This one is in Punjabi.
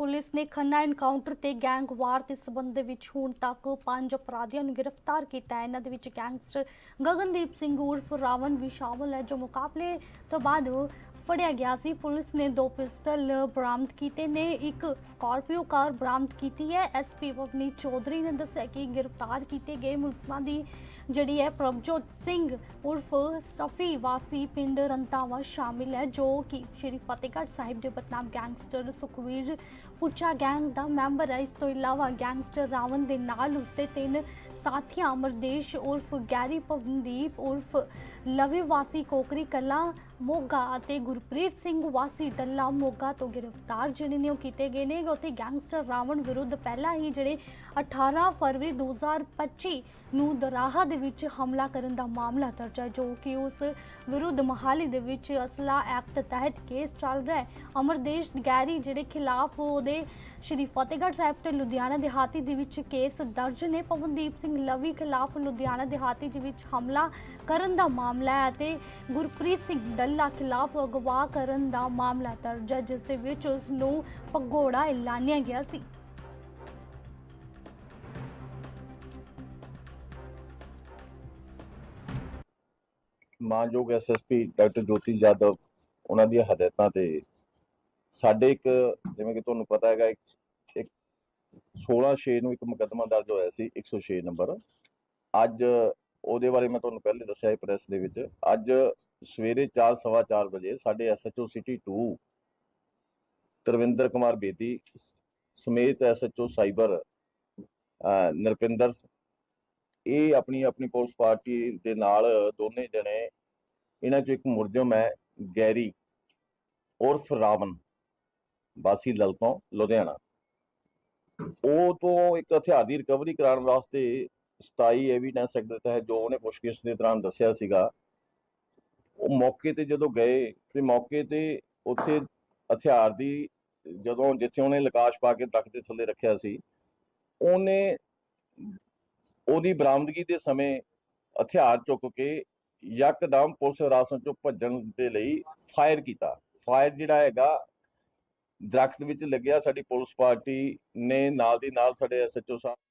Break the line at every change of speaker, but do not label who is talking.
ਪੁਲਿਸ ਨੇ ਖੰਨਾ ਐਨਕਾਊਂਟਰ ਤੇ ਗੈਂਗਵਾਰ ਦੇ ਸਬੰਧ ਵਿੱਚ ਹੁਣ ਤੱਕ ਪੰਜ ਅਪਰਾਧੀਆਂ ਨੂੰ ਗ੍ਰਿਫਤਾਰ ਕੀਤਾ ਹੈ। ਇਹਨਾਂ ਦੇ ਵਿੱਚ ਗੈਂਗਸਟਰ ਗਗਨਦੀਪ ਸਿੰਘ ਉਰਫ ਰਾਵਣ ਵੀ ਸ਼ਾਮਲ ਹੈ, ਜੋ ਮੁਕਾਬਲੇ ਤੋਂ ਬਾਅਦ ਫੜਿਆ ਗਿਆ ਸੀ। ਪੁਲਿਸ ਨੇ ਦੋ ਪਿਸਟਲ ਬਰਾਮਦ ਕੀਤੇ ਨੇ। ਇੱਕ ਸਕਾਰਪੀਓ ਕਾਰ ਬਰਾਮਦ ਕੀਤੀ ਹੈ। ਐਸਪੀ ਪਵਨੀ ਚੌਧਰੀ ਨੇ ਦੱਸਿਆ ਕਿ ਗ੍ਰਿਫਤਾਰ ਕੀਤੇ ਗਏ ਮੁਲਜ਼ਮਾਂ ਦੀ ਜਿਹੜੀ ਹੈ, ਪ੍ਰਭਜੋਤ ਸਿੰਘ ਉਰਫ ਸਫੀ ਵਾਸੀ ਪਿੰਡ ਰੰਤਾਵਾ ਸ਼ਾਮਿਲ ਹੈ, ਜੋ ਕਿ ਸ਼੍ਰੀ ਫਤਿਹਗੜ੍ਹ ਸਾਹਿਬ ਦੇ ਬਦਨਾਮ ਗੈਂਗਸਟਰ ਸੁਖਵੀਰ ਪੁੱਛਾ ਗੈਂਗ ਦਾ ਮੈਂਬਰ ਹੈ। ਇਸ ਤੋਂ ਇਲਾਵਾ ਗੈਂਗਸਟਰ ਰਾਵਣ ਦੇ ਨਾਲ ਉਸਦੇ ਤਿੰਨ ਸਾਥੀਆਂ ਅਮਰਦੇਸ਼ ਉਰਫ ਗੈਰੀ ਪਵਨਦੀਪ ਉਰਫ ਲਵੀ ਵਾਸੀ ਕੋਕਰੀ ਕਲਾ ਮੋਗਾ ਅਤੇ ਗੁਰਪ੍ਰੀਤ ਸਿੰਘ ਵਾਸੀ ਡੱਲਾ ਮੋਗਾ ਤੋਂ ਗ੍ਰਿਫਤਾਰ ਜਿਹੜੇ ਨੇ ਉਹ ਕੀਤੇ ਗਏ ਨੇ। ਉੱਥੇ ਗੈਂਗਸਟਰ ਰਾਵਣ ਵਿਰੁੱਧ ਪਹਿਲਾਂ ਹੀ ਜਿਹੜੇ 18 ਫਰਵਰੀ 2025 ਨੂੰ ਦਰਾਹਾ ਦੇ ਵਿੱਚ ਹਮਲਾ ਕਰਨ ਦਾ ਮਾਮਲਾ ਦਰਜ ਹੈ, ਜੋ ਕਿ ਉਸ ਵਿਰੁੱਧ ਮਹਾਲੀ ਦੇ ਵਿੱਚ ਅਸਲਾ ਐਕਟ ਤਹਿਤ ਕੇਸ ਚੱਲ ਰਿਹਾ ਹੈ। ਅਮਰਦੇਸ਼ ਗੈਰੀ ਜਿਹੜੇ ਖਿਲਾਫ ਉਹਦੇ ਸ਼੍ਰੀ ਫਤਿਹਗੜ੍ਹ ਸਾਹਿਬ ਤੇ ਲੁਧਿਆਣਾ ਦਿਹਾਤੀ ਦੇ ਵਿੱਚ ਕੇਸ ਦਰਜ ਨੇ। ਪਵਨਦੀਪ ਸਿੰਘ ਲਵੀ ਖਿਲਾਫ ਲੁਧਿਆਣਾ ਦਿਹਾਤੀ ਦੇ ਵਿੱਚ ਹਮਲਾ ਕਰਨ ਦਾ ਮਾਮਲਾ ਹੈ ਅਤੇ ਗੁਰਪ੍ਰੀਤ ਸਿੰਘ ਡੱਲਾ ਖਿਲਾਫ ਅਗਵਾ ਕਰਨ ਦਾ ਮਾਮਲਾ ਦਰਜ ਹੈ, ਜਿਸ ਦੇ ਵਿੱਚ ਉਸ ਨੂੰ ਭਗੌੜਾ ਐਲਾਨਿਆ ਗਿਆ ਸੀ।
ਮਾਨਯੋਗ ਐਸਐਸਪੀ ਡਾਕਟਰ ਜੋਤੀ ਜਾਦਵ, ਉਹਨਾਂ ਦੀਆਂ ਹਦਾਇਤਾਂ ਤੇ ਸਾਡੇ ਇੱਕ, ਜਿਵੇਂ ਕਿ ਤੁਹਾਨੂੰ ਪਤਾ ਹੈਗਾ, ਇੱਕ ਇੱਕ 16 6 ਨੂੰ ਇੱਕ ਮੁਕੱਦਮਾ ਦਰਜ ਹੋਇਆ ਸੀ 106 ਨੰਬਰ। ਅੱਜ ਉਹਦੇ ਬਾਰੇ ਮੈਂ ਤੁਹਾਨੂੰ ਪਹਿਲੇ ਦੱਸਿਆ ਸੀ ਪ੍ਰੈਸ ਦੇ ਵਿੱਚ। ਅੱਜ ਸਵੇਰੇ 4:15 ਵਜੇ ਸਾਡੇ ਐਸਐਚਓ ਸਿਟੀ 2 ਤਰਵਿੰਦਰ ਕੁਮਾਰ ਬੇਦੀ ਸਮੇਤ ਐਸਐਚਓ ਸਾਈਬਰ ਨਰਪਿੰਦਰ, ਇਹ ਆਪਣੀ ਆਪਣੀ ਪੁਲਿਸ ਪਾਰਟੀ ਦੇ ਨਾਲ ਦੋਨੇ ਜਣੇ, ਇਹਨਾਂ ਚੋਂ ਇੱਕ ਮੁਰਜਮ ਹੈ, ਗੈਰੀ ਉਰਫ ਰਾਵਨ ਵਾਸੀ ਲਲਤੋਂ ਲੁਧਿਆਣਾ। ਉਹ ਤੋਂ ਇੱਕ ਹਥਿਆਰ ਦੀ ਰਿਕਵਰੀ ਕਰਾਉਣ ਵਾਸਤੇ 27 ਐਵੀਡੈਂਸ ਐਕਟ ਦੇ ਤਹਿਤ ਜੋ ਉਹਨੇ ਪੁੱਛਗਿੱਛ ਦੇ ਦੌਰਾਨ ਦੱਸਿਆ ਸੀਗਾ ਉਹ ਮੌਕੇ ਤੇ ਜਦੋਂ ਗਏ ਤੇ ਮੌਕੇ ਤੇ ਉੱਥੇ ਹਥਿਆਰ ਦੀ ਜਦੋਂ ਜਿੱਥੇ ਉਹਨੇ ਲਕਾਸ਼ ਪਾ ਕੇ ਤਖਤ ਦੇ ਥੱਲੇ ਰੱਖਿਆ ਸੀ, ਉਹਨੇ ਉਹਦੀ ਬਰਾਮਦਗੀ ਦੇ ਸਮੇਂ ਹਥਿਆਰ ਚੁੱਕ ਕੇ ਯਕਦਮ ਪੁਲਿਸ ਹਿਰਾਸਤ ਚੋਂ ਭੱਜਣ ਦੇ ਲਈ ਫਾਇਰ ਕੀਤਾ। ਫਾਇਰ ਜਿਹੜਾ ਹੈਗਾ, ਦਰਖਤ ਵਿੱਚ ਲੱਗਿਆ, ਸਾਡੀ ਪੁਲਿਸ ਪਾਰਟੀ ਨੇ ਨਾਲ ਦੀ ਨਾਲ ਸਾਡੇ ਐਸਐਚਓ ਸਾਹਿਬ